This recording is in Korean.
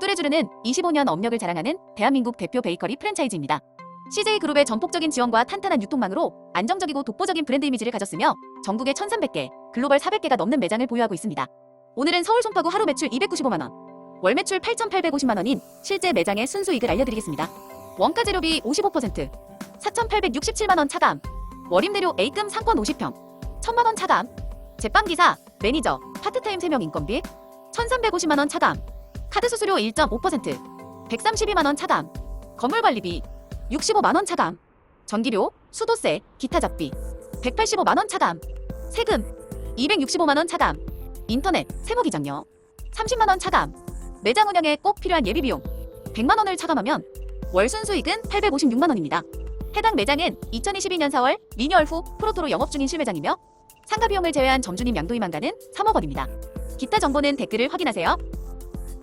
뚜레쥬르는 25년 업력을 자랑하는 대한민국 대표 베이커리 프랜차이즈입니다. CJ그룹의 전폭적인 지원과 탄탄한 유통망으로 안정적이고 독보적인 브랜드 이미지를 가졌으며 전국에 1,300개, 글로벌 400개가 넘는 매장을 보유하고 있습니다. 오늘은 서울 송파구 하루 매출 295만 원, 월 매출 8,850만 원인 실제 매장의 순수익을 알려드리겠습니다. 원가 재료비 55%, 4,867만 원 차감, 월임대료 A금 상권 50평, 1,000만 원 차감, 제빵기사, 매니저, 파트타임 3명 인건비, 1,350만 원 차감, 카드 수수료 1.5%, 132만 원 차감, 건물 관리비 65만 원 차감, 전기료, 수도세, 기타 잡비 185만 원 차감, 세금 265만 원 차감, 인터넷, 세무기장료 30만 원 차감, 매장 운영에 꼭 필요한 예비 비용 100만 원을 차감하면 월 순수익은 856만 원입니다. 해당 매장은 2022년 4월 리뉴얼 후 프로토로 영업 중인 실매장이며 상가 비용을 제외한 점주님 양도임한가는 3억 원입니다. 기타 정보는 댓글을 확인하세요.